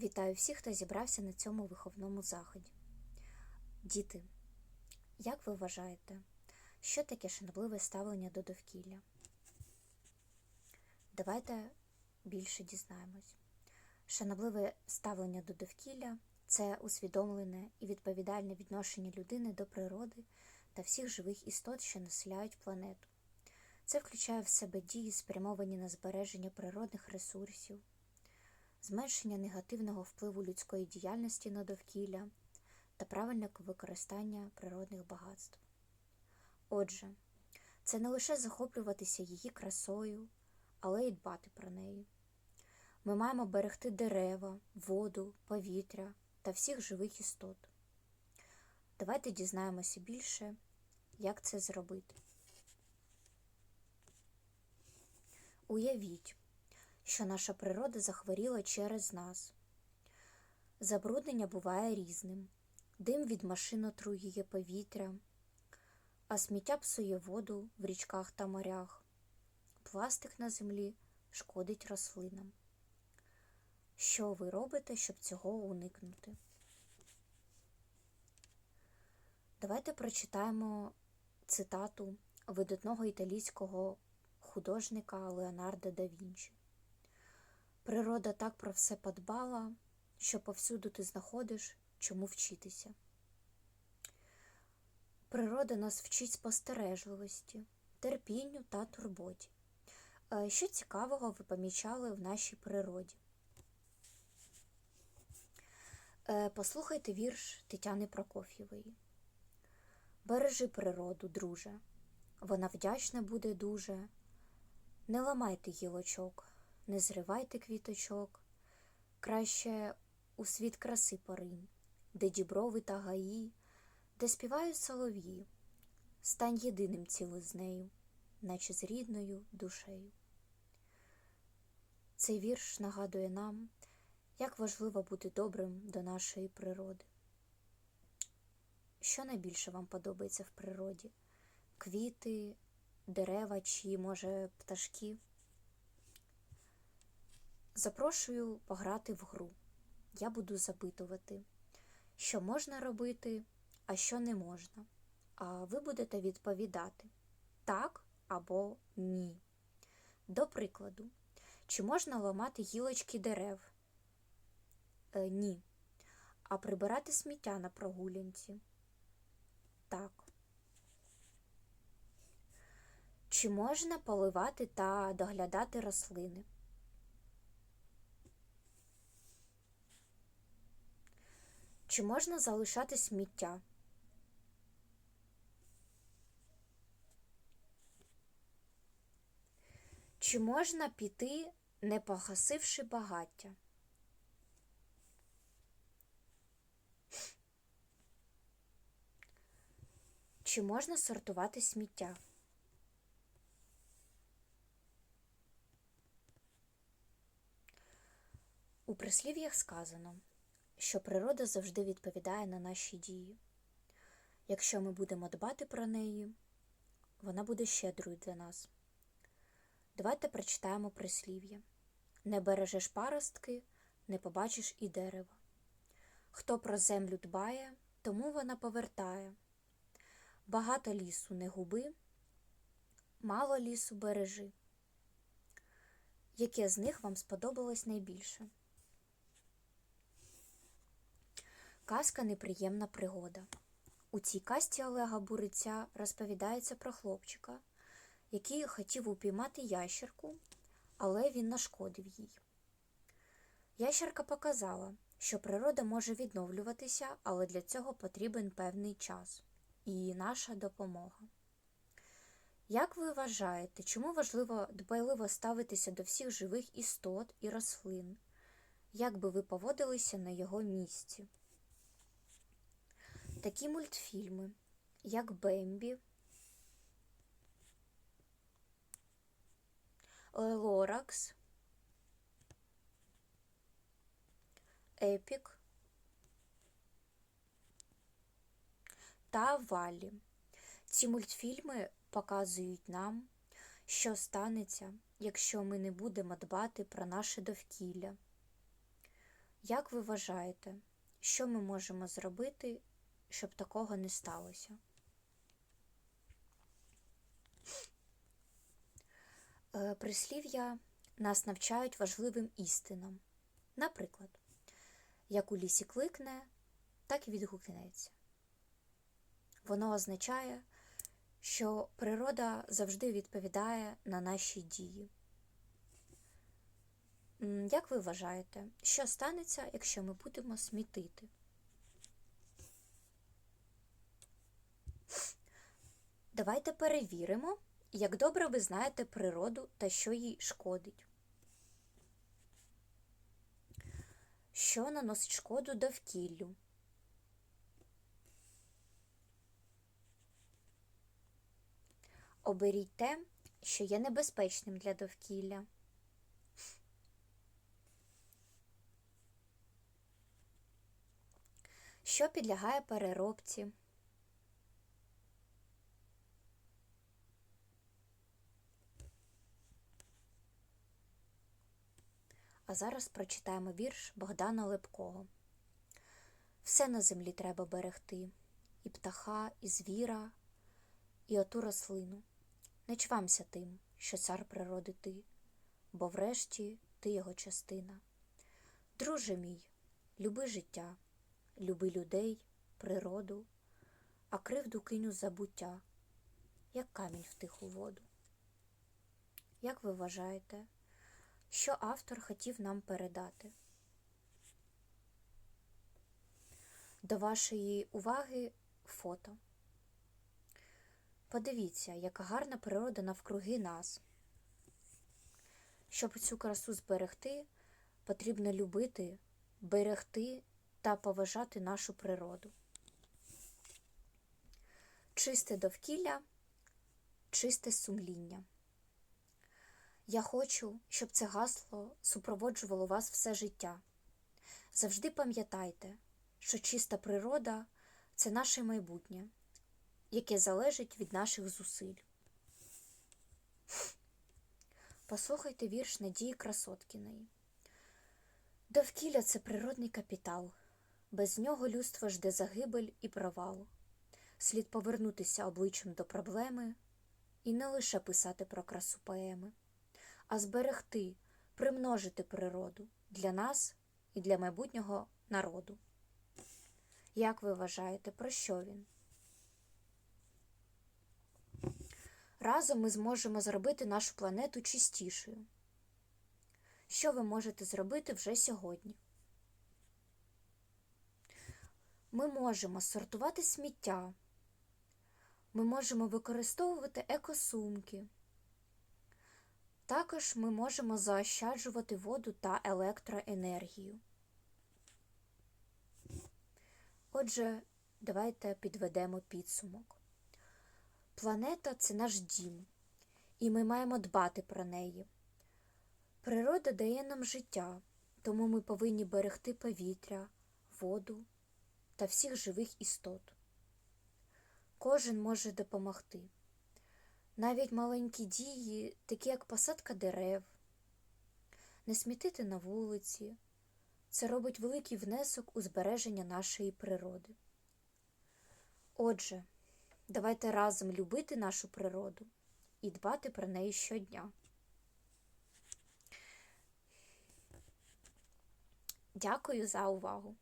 Вітаю всіх, хто зібрався на цьому виховному заході. Діти, як ви вважаєте, що таке шанобливе ставлення до довкілля? Давайте більше дізнаємось. Шанобливе ставлення до довкілля це усвідомлене і відповідальне відношення людини до природи та всіх живих істот, що населяють планету. Це включає в себе дії, спрямовані на збереження природних ресурсів, зменшення негативного впливу людської діяльності на довкілля та правильне використання природних багатств. Отже, це не лише захоплюватися її красою, але й дбати про неї. Ми маємо берегти дерева, воду, повітря та всіх живих істот. Давайте дізнаємося більше, як це зробити. Уявіть, що наша природа захворіла через нас. Забруднення буває різним. Дим від машин отруює повітря, а сміття псує воду в річках та морях. Пластик на землі шкодить рослинам. Що ви робите, щоб цього уникнути? Давайте прочитаємо цитату видатного італійського художника Леонардо да Вінчі. Природа так про все подбала, що повсюду ти знаходиш, чому вчитися. Природа нас вчить спостережливості, терпінню та турботі. Е, Що цікавого ви помічали в нашій природі? Е, Послухайте вірш Тетяни Прокоф'євої. Бережи природу, друже, вона вдячна буде дуже. Не ламайте гілочок, не зривайте квіточок, краще у світ краси поринь, де діброви та гаї, де співають солов'ї, стань єдиним цілий з нею, наче з рідною душею. Цей вірш нагадує нам, як важливо бути добрим до нашої природи. Що найбільше вам подобається в природі? Квіти, дерева чи, може, пташки? Запрошую пограти в гру. Я буду запитувати, що можна робити, а що не можна. А ви будете відповідати так або ні. До прикладу, чи можна ламати гілочки дерев? Е, ні. А прибирати сміття на прогулянці? Так. Чи можна поливати та доглядати рослини? Чи можна залишати сміття? Чи можна піти, не погасивши багаття? Чи можна сортувати сміття? У прислів'ях сказано, що природа завжди відповідає на наші дії. Якщо ми будемо дбати про неї, вона буде щедрою для нас. Давайте прочитаємо прислів'я. Не бережеш паростки, не побачиш і дерева. Хто про землю дбає, тому вона повертає. Багато лісу не губи, мало лісу бережи. Яке з них вам сподобалось найбільше? Казка Неприємна пригода. У цій казці Олега Буриця розповідається про хлопчика, який хотів упіймати ящерку, але він нашкодив їй. Ящерка показала, що природа може відновлюватися, але для цього потрібен певний час і наша допомога. Як ви вважаєте, чому важливо дбайливо ставитися до всіх живих істот і рослин? Як би ви поводилися на його місці? Такі мультфільми, як Бембі, Лоракс, Епік та Валі. Ці мультфільми показують нам, що станеться, якщо ми не будемо дбати про наше довкілля. Як ви вважаєте, що ми можемо зробити, щоб такого не сталося? Е, Прислів'я нас навчають важливим істинам. Наприклад, як у лісі кликне, так і відгукнеться. Воно означає, що природа завжди відповідає на наші дії. Як ви вважаєте, що станеться, якщо ми будемо смітити? Давайте перевіримо, як добре ви знаєте природу та що їй шкодить. Що наносить шкоду довкіллю? Оберіть те, що є небезпечним для довкілля. Що підлягає переробці? А зараз прочитаємо вірш Богдана Лепкого. Все на землі треба берегти, і птаха, і звіра, і оту рослину. Не чвамся тим, що цар природи ти, бо врешті ти його частина. Друже мій, люби життя, люби людей, природу, а кривду кинь у забуття, як камінь в тиху воду. Як ви вважаєте, що автор хотів нам передати? До вашої уваги фото. Подивіться, яка гарна природа навкруги нас. Щоб цю красу зберегти, потрібно любити, берегти та поважати нашу природу. Чисте довкілля, чисте сумління. Я хочу, щоб це гасло супроводжувало вас все життя. Завжди пам'ятайте, що чиста природа це наше майбутнє, яке залежить від наших зусиль. Послухайте вірш Надії Красоткіної. Довкілля це природний капітал. Без нього людство жде загибель і провал. Слід повернутися обличчям до проблеми і не лише писати про красу поеми, а зберегти, примножити природу для нас і для майбутнього народу. Як ви вважаєте, про що він? Разом ми зможемо зробити нашу планету чистішою. Що ви можете зробити вже сьогодні? Ми можемо сортувати сміття. Ми можемо використовувати екосумки. Також ми можемо заощаджувати воду та електроенергію. Отже, давайте підведемо підсумок. Планета це наш дім, і ми маємо дбати про неї. Природа дає нам життя, тому ми повинні берегти повітря, воду та всіх живих істот. Кожен може допомогти. Навіть маленькі дії, такі як посадка дерев, не смітити на вулиці, це робить великий внесок у збереження нашої природи. Отже, давайте разом любити нашу природу і дбати про неї щодня. Дякую за увагу!